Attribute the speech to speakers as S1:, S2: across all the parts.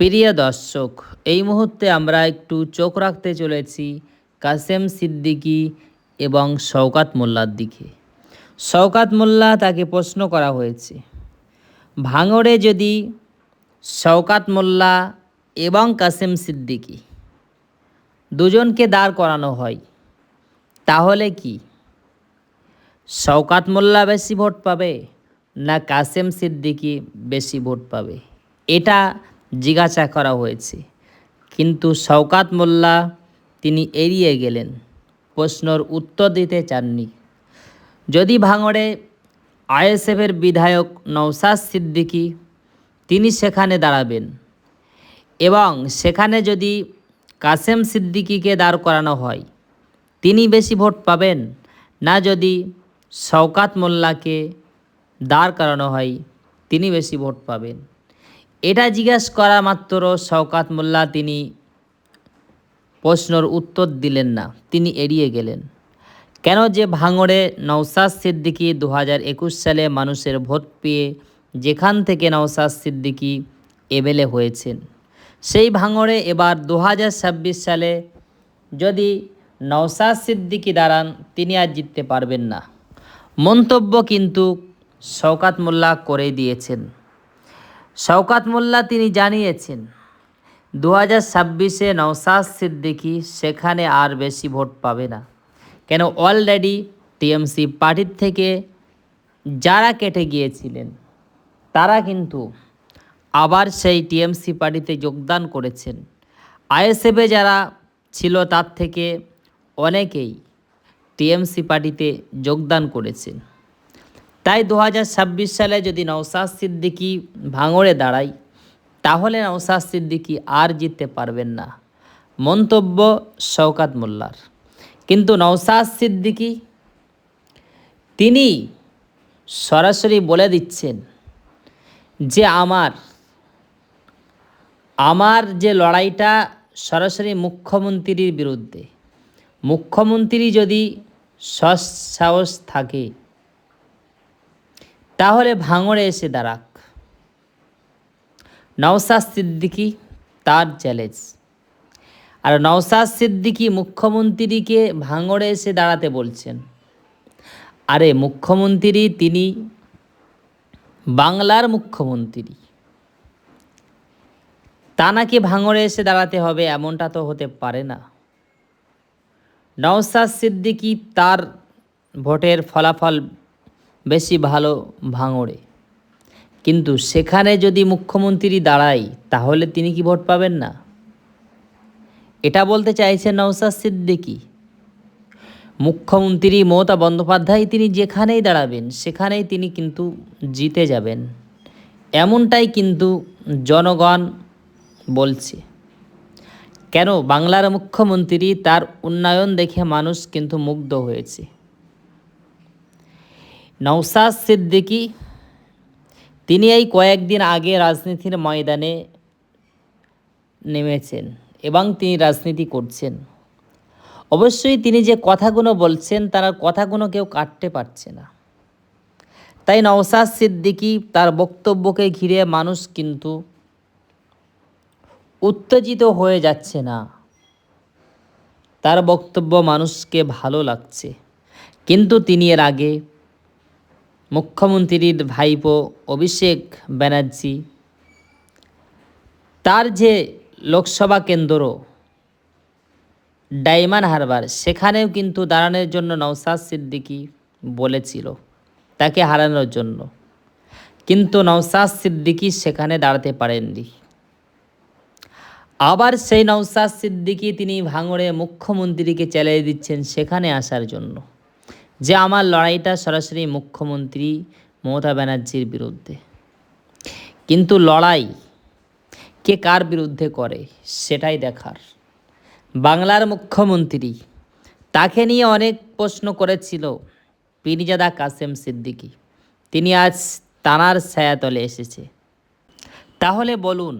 S1: প্রিয় দর্শক, এই মুহূর্তে আমরা একটু চোখ রাখতে চলেছি কাসেম সিদ্দিকী এবং শওকাত মোল্লার দিকে। শওকাত মোল্লা তাকে প্রশ্ন করা হয়েছে, ভাঙড়ে যদি শওকাত মোল্লা এবং কাসেম সিদ্দিকী দুজনকে দাঁড় করানো হয়, তাহলে কি শওকাত মোল্লা বেশি ভোট পাবে না কাসেম সিদ্দিকী বেশি ভোট পাবে? এটা জিজ্ঞাসা করা হয়েছে। কিন্তু শওকাত মোল্লা তিনি এড়িয়ে গেলেন। প্রশ্নর উত্তর দিতে চাননি। যদি ভাঙড়ে আইএসএফের বিধায়ক নওসাদ সিদ্দিকী, তিনি সেখানে দাঁড়াবেন। এবং সেখানে যদি কাসেম সিদ্দিকিকে দাঁড় করানো হয়, তিনি বেশি ভোট পাবেন? না যদি শওকাত মোল্লাকে দাঁড় করানো হয়, তিনি বেশি ভোট পাবেন? এটা জিজ্ঞেস করা মাত্র শওকাত মোল্লা তিনি প্রশ্নর উত্তর দিলেন না, তিনি এড়িয়ে গেলেন। কেন যে ভাঙড়ে নওসাদ সিদ্দিকী দু সালে মানুষের ভোট পেয়ে যেখান থেকে নওসাদ সিদ্দিকী এমএলএ হয়েছেন, সেই ভাঙড়ে এবার দু হাজার ছাব্বিশ সালে যদি নওসাদ সিদ্দিকি দাঁড়ান, তিনি আর জিততে পারবেন না। মন্তব্য কিন্তু শওকাত মোল্লা করে দিয়েছেন। শওকাত মোল্লা তিনি জানিয়েছেন দু হাজার ছাব্বিশে নওসাদ সিদ্দিকী সেখানে আর বেশি ভোট পাবে না। কেন অলরেডি টিএমসি পার্টির থেকে যারা কেটে গিয়েছিলেন, তারা কিন্তু আবার সেই টিএমসি পার্টিতে যোগদান করেছেন। আইএসএফে যারা ছিল, তার থেকে অনেকেই টিএমসি পার্টিতে যোগদান করেছেন। তাই দু হাজার ছাব্বিশ সালে যদি নওসাদ সিদ্দিকি ভাঙড়ে দাঁড়ায়, তাহলে নওসাদ সিদ্দিকি আর জিততে পারবেন না। মন্তব্য শওকাত মোল্লার। কিন্তু নওসাদ সিদ্দিকি, তিনি সরাসরি বলে দিচ্ছেন যে আমার আমার যে লড়াইটা সরাসরি মুখ্যমন্ত্রীর বিরুদ্ধে, মুখ্যমন্ত্রী যদি সৎসাহস থাকে তাহলে ভাঙড়ে এসে দাঁড়াক। নওসাদ সিদ্দিকি তার চ্যালেঞ্জ। আর নওসাদ সিদ্দিকি মুখ্যমন্ত্রীকে ভাঙড়ে এসে দাঁড়াতে বলছেন। আরে মুখ্যমন্ত্রী তিনি বাংলার মুখ্যমন্ত্রী। তা নাকি ভাঙড়ে এসে দাঁড়াতে হবে এমনটা তো হতে পারে না। নওসাদ সিদ্দিকি তার ভোটের ফলাফল বেশি ভালো ভাঙড়ে। কিন্তু সেখানে যদি মুখ্যমন্ত্রী দাঁড়ায়, তাহলে তিনি কি ভোট পাবেন না? এটা বলতে চাইছেন নওসাদ সিদ্দিকি। মুখ্যমন্ত্রী মমতা বন্দ্যোপাধ্যায় তিনি যেখানেই দাঁড়াবেন, সেখানেই তিনি কিন্তু জিতে যাবেন। এমনটাই কিন্তু জনগণ বলছে। কেন? বাংলার মুখ্যমন্ত্রী তার উন্নয়ন দেখে মানুষ কিন্তু মুগ্ধ হয়েছে। নওসাদ সিদ্দিকি, তিনি এই কয়েকদিন আগে রাজনীতির ময়দানে নেমেছেন এবং তিনি রাজনীতি করছেন। অবশ্যই তিনি যে কথাগুলো বলছেন, তার কথাগুলো কেউ কাটতে পারছে না। তাই নওসাদ সিদ্দিকি তার বক্তব্যকে ঘিরে মানুষ কিন্তু উত্তেজিত হয়ে যাচ্ছে না। তার বক্তব্য মানুষকে ভালো লাগছে। কিন্তু তিনি এর আগে মুখ্যমন্ত্রীর ভাইপো অভিষেক ব্যানার্জি। তার যে লোকসভা কেন্দ্র ডায়মন্ড হারবার, সেখানেও কিন্তু দাঁড়ানোর জন্য নওসাদ সিদ্দিকি বলেছিল, তাকে হারানোর জন্য। কিন্তু নওসাদ সিদ্দিকি সেখানে দাঁড়াতে পারেননি। আবার সেই নওসাদ সিদ্দিকি তিনি ভাঙড়ে মুখ্যমন্ত্রীকে চ্যালেঞ্জ দিচ্ছেন সেখানে আসার জন্য। যে আমার লড়াইটা সরাসরি মুখ্যমন্ত্রী মমতা ব্যানার্জির বিরুদ্ধে। কিন্তু লড়াই কে কার বিরুদ্ধে করে সেটাই দেখার। বাংলার মুখ্যমন্ত্রী তাকে নিয়ে অনেক প্রশ্ন করেছিল পিরিজাদা কাসেম সিদ্দিকী। তিনি আজ তানার ছায়াতলে এসেছে। তাহলে বলুন,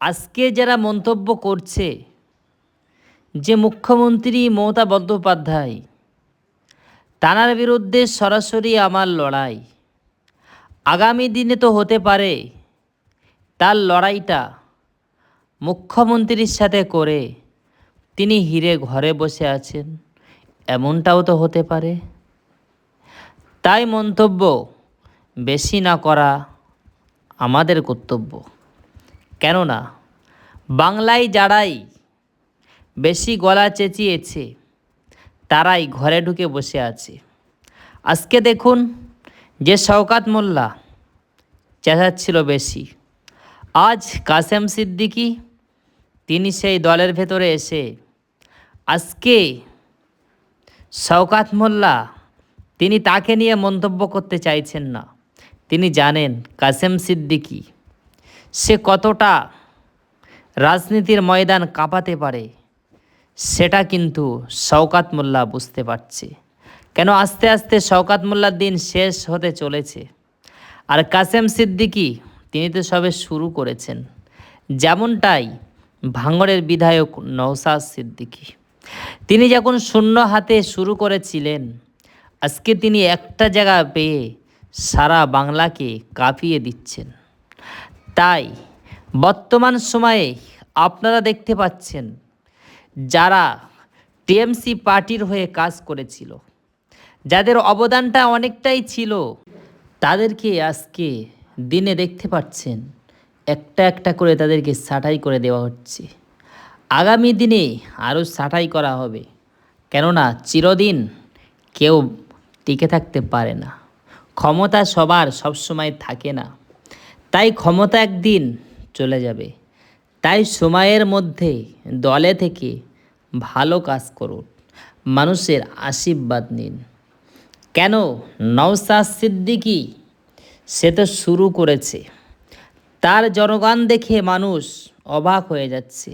S1: আজকে যারা মন্তব্য করছে যে মুখ্যমন্ত্রী মমতা বন্দ্যোপাধ্যায় তানার বিরুদ্ধে সরাসরি আমার লড়াই। আগামী দিনে তো হতে পারে, তার লড়াইটা মুখ্যমন্ত্রীর সাথে করে তিনি হিরে ঘরে বসে আছেন, এমনটাও তো হতে পারে। তাই মন্তব্য বেশি না করা আমাদের কর্তব্য। কেননা, বাংলায় যারাই বেশি গলা চেঁচিয়েছে তারাই ঘরে ঢুকে বসে আছে। আজকে দেখুন যে শওকাত মোল্লা চেঁচাচ্ছিল বেশি। আজ কাসেম সিদ্দিকী তিনি সেই দলের ভেতরে এসে আজকে শওকাত মোল্লা তিনি তাকে নিয়ে মন্তব্য করতে চাইছেন না। তিনি জানেন কাসেম সিদ্দিকী সে কতটা রাজনীতির ময়দান কাঁপাতে পারে। সেটা কিন্তু শওকাত মোল্লা বুঝতে পারছে। কেন আস্তে আস্তে শওকাত মোল্লার দিন শেষ হতে চলেছে? আর কাসেম সিদ্দিকি, তিনি তো সবে শুরু করেছেন। যেমনটাই ভাঙড়ের বিধায়ক নওসাদ সিদ্দিকি। তিনি যখন শূন্য হাতে শুরু করেছিলেন, আজকে তিনি একটা জায়গা পেয়ে সারা বাংলাকে কাঁপিয়ে দিচ্ছেন। তাই বর্তমান সময়ে আপনারা দেখতে পাচ্ছেন যারা টিএমসি পার্টির হয়ে কাজ করেছিল, যাদের অবদানটা অনেকটাই ছিল, তাদেরকে আজকে দিনে দেখতে পাচ্ছেন, একটা একটা করে তাদেরকে ছাঁটাই করে দেওয়া হচ্ছে। আগামী দিনে আরও ছাঁটাই করা হবে, কেননা চিরদিন কেউ টিকে থাকতে পারে না। ক্ষমতা সবার সবসময় থাকে না। তাই ক্ষমতা একদিন চলে যাবে। তাই সময়ের মধ্যে দলে থেকে ভালো কাজ করুন, মানুষের আশীর্বাদ নিন। কেন নওসাদ সিদ্দিকী সে তো শুরু করেছে। তার জনগান দেখে মানুষ অবাক হয়ে যাচ্ছে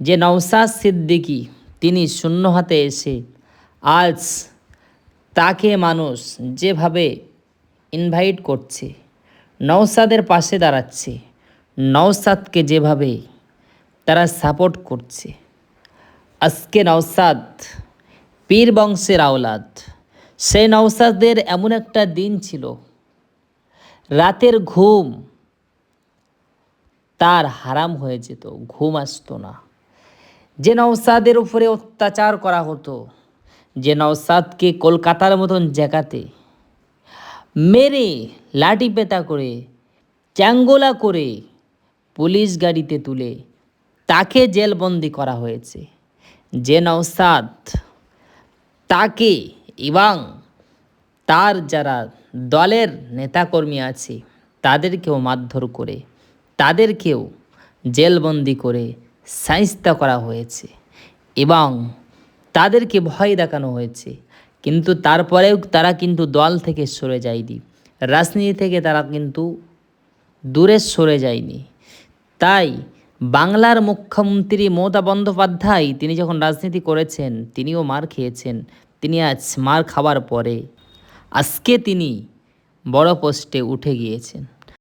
S1: যে নওসাদ সিদ্দিকী তিনি শূন্য হাতে এসে আজ তাকে মানুষ যেভাবে ইনভাইট করছে নওসাদের পাশে দাঁড়াচ্ছে। নওসাদকে যেভাবে তারা সাপোর্ট করছে। আজকে নওসাদ পীর বংশের আওলাদ। সেই নওসাদের এমন একটা দিন ছিল। রাতের ঘুম তার হারাম হয়ে যেত, ঘুম আসতো না। যে নওসাদের উপরে অত্যাচার করা হতো, যে নওসাদকে কলকাতার মতন জায়গাতে মেরে লাঠি পেতা করে চ্যাঙ্গোলা করে পুলিশ গাড়িতে তুলে তাকে জেলবন্দি করা হয়েছে। যে নওসাদ তাকে এবং তার যারা দলের নেতাকর্মী আছে, তাদেরকেও মারধর করে, তাদেরকেও জেলবন্দি করে সাইস্তা করা হয়েছে এবং তাদেরকে ভয় দেখানো হয়েছে। কিন্তু তারপরেও তারা কিন্তু দল থেকে সরে যায়নি। রাজনীতি থেকে তারা কিন্তু দূরে সরে যায়নি। তাই বাংলার মুখ্যমন্ত্রী মমতা বন্দ্যোপাধ্যায় তিনি যখন রাজনীতি করেছেন, তিনিও মার খেয়েছেন। তিনি আজ মার খাওয়ার পরে। আজকে তিনি বড় পোস্টে উঠে গিয়েছেন।